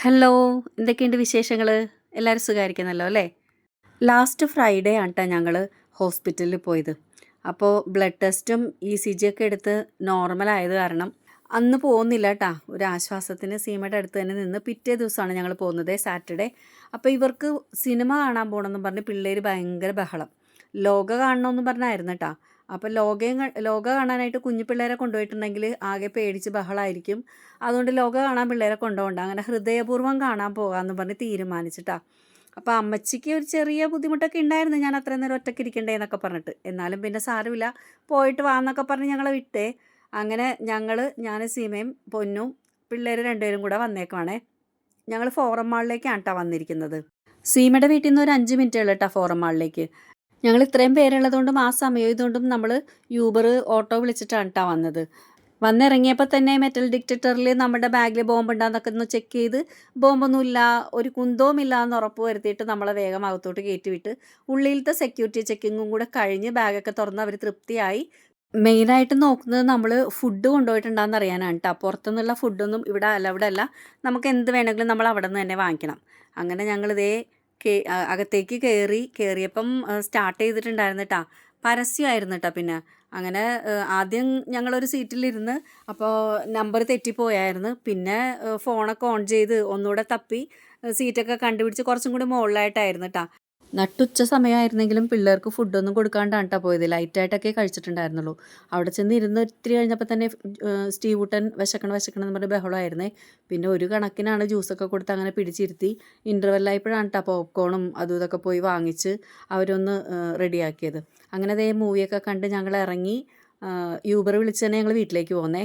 Hello എന്തൊക്കെയുണ്ട് വിശേഷങ്ങൾ എല്ലാവരും സുഖമായിരിക്കുന്നല്ലോ അല്ലേ? ലാസ്റ്റ് ഫ്രൈഡേ ആണ് കേട്ടോ ഞങ്ങൾ ഹോസ്പിറ്റലിൽ പോയത്. അപ്പോൾ ബ്ലഡ് ടെസ്റ്റും ഇ സി ജി ഒക്കെ എടുത്ത് നോർമൽ ആയത് കാരണം അന്ന് പോകുന്നില്ല കേട്ടാ ഒരു ആശ്വാസത്തിന് സീമയുടെ അടുത്ത് തന്നെ നിന്ന് പിറ്റേ ദിവസമാണ് ഞങ്ങൾ പോകുന്നത് സാറ്റർഡേ. അപ്പോൾ ഇവർക്ക് സിനിമ കാണാൻ പോകണമെന്ന് പറഞ്ഞ് പിള്ളേർ ഭയങ്കര ബഹളം. ലോക കാണണമെന്ന് പറഞ്ഞായിരുന്നു കേട്ടാ അപ്പോൾ ലോകയും ക- ലോക കാണാനായിട്ട് കുഞ്ഞു പിള്ളേരെ കൊണ്ടുപോയിട്ടുണ്ടെങ്കിൽ ആകെ പേടിച്ച് ബഹളമായിരിക്കും അതുകൊണ്ട് ലോക കാണാൻ പിള്ളേരെ കൊണ്ടുപോകണ്ട. അങ്ങനെ ഹൃദയപൂർവം കാണാൻ പോകാമെന്ന് പറഞ്ഞ് തീരുമാനിച്ചിട്ടാ. അപ്പോൾ അമ്മച്ചിക്ക് ഒരു ചെറിയ ബുദ്ധിമുട്ടൊക്കെ ഉണ്ടായിരുന്നു ഞാൻ അത്രയും നേരം ഒറ്റയ്ക്ക് ഇരിക്കണ്ടേ എന്നൊക്കെ പറഞ്ഞിട്ട്. എന്നാലും പിന്നെ സാരമില്ല. പോയിട്ട് വാന്നൊക്കെ പറഞ്ഞ് ഞങ്ങളെ വിട്ടേ. അങ്ങനെ ഞങ്ങൾ ഞാൻ സീമയും പൊന്നും പിള്ളേർ രണ്ടുപേരും കൂടെ വന്നേക്കുവാണേ. ഞങ്ങൾ ഫോറം മാളിലേക്കാണ് കേട്ടോ വന്നിരിക്കുന്നത്. സീമയുടെ വീട്ടിൽ നിന്ന് ഒരു അഞ്ച് മിനിറ്റ് ഉള്ളൂ കേട്ടോ ഫോറം മാളിലേക്ക്. ഞങ്ങൾ ഇത്രയും പേരുള്ളതുകൊണ്ടും ആ സമയം ഇതുകൊണ്ടും നമ്മൾ യൂബർ ഓട്ടോ വിളിച്ചിട്ടാണ് കേട്ടോ വന്നത്. വന്നിറങ്ങിയപ്പോൾ തന്നെ മെറ്റൽ ഡിക്റ്റേറ്ററിൽ നമ്മുടെ ബാഗിൽ ബോംബ് ഉണ്ടാകുന്നൊക്കെ ഒന്ന് ചെക്ക് ചെയ്ത് ബോംബൊന്നുമില്ല ഒരു കുന്തവുമില്ല എന്ന് ഉറപ്പ് വരുത്തിയിട്ട് നമ്മളെ വേഗം അകത്തോട്ട് കയറ്റി വിട്ട് ഉള്ളിലത്തെ സെക്യൂരിറ്റി ചെക്കിങ്ങും കൂടെ കഴിഞ്ഞ് ബാഗൊക്കെ തുറന്ന് അവർ തൃപ്തിയായി. മെയിനായിട്ട് നോക്കുന്നത് നമ്മൾ ഫുഡ് കൊണ്ടുപോയിട്ടുണ്ടാകുന്ന അറിയാനാണ് കേട്ടോ പുറത്തുനിന്നുള്ള ഫുഡൊന്നും ഇവിടെ അലവിടെ അല്ല നമുക്ക് എന്ത് വേണമെങ്കിലും നമ്മൾ അവിടെ നിന്ന് തന്നെ വാങ്ങിക്കണം. അങ്ങനെ ഞങ്ങളിതേ കേ അകത്തേക്ക് കയറി കയറിയപ്പം സ്റ്റാർട്ട് ചെയ്തിട്ടുണ്ടായിരുന്നു കേട്ടാ പരസ്യമായിരുന്നു കേട്ടോ പിന്നെ. അങ്ങനെ ആദ്യം ഞങ്ങളൊരു സീറ്റിലിരുന്ന് അപ്പോൾ നമ്പർ തെറ്റിപ്പോയായിരുന്നു. പിന്നെ ഫോണൊക്കെ ഓൺ ചെയ്ത് ഒന്നുകൂടെ തപ്പി സീറ്റൊക്കെ കണ്ടുപിടിച്ച് കുറച്ചും കൂടി മുകളിലായിട്ടായിരുന്നു കേട്ടോ നട്ടുച്ച സമയമായിരുന്നെങ്കിലും പിള്ളേർക്ക് ഫുഡൊന്നും കൊടുക്കാണ്ടാണ് കേട്ടോ പോയത്. ലൈറ്റായിട്ടൊക്കെ കഴിച്ചിട്ടുണ്ടായിരുന്നുള്ളൂ. അവിടെ ചെന്ന് ഇരുന്ന് ഒത്തിരി കഴിഞ്ഞപ്പോൾ തന്നെ ഏഹ്, സ്റ്റീവ് ഊട്ടൻ വിശക്കണം വിശക്കണം എന്ന് പറഞ്ഞ ബഹളമായിരുന്നേ. പിന്നെ ഒരു കണക്കിനാണ് ജ്യൂസൊക്കെ കൊടുത്ത് അങ്ങനെ പിടിച്ചിരുത്തി. ഇന്റർവെല്ലായപ്പോഴാണ് കേട്ടോ പോപ്കോണും അതും ഇതൊക്കെ പോയി വാങ്ങിച്ച് അവരൊന്ന് റെഡിയാക്കിയത്. അങ്ങനെ അതേ മൂവിയൊക്കെ കണ്ട് ഞങ്ങൾ ഇറങ്ങി യൂബർ വിളിച്ച് തന്നെ ഞങ്ങൾ വീട്ടിലേക്ക് പോന്നേ.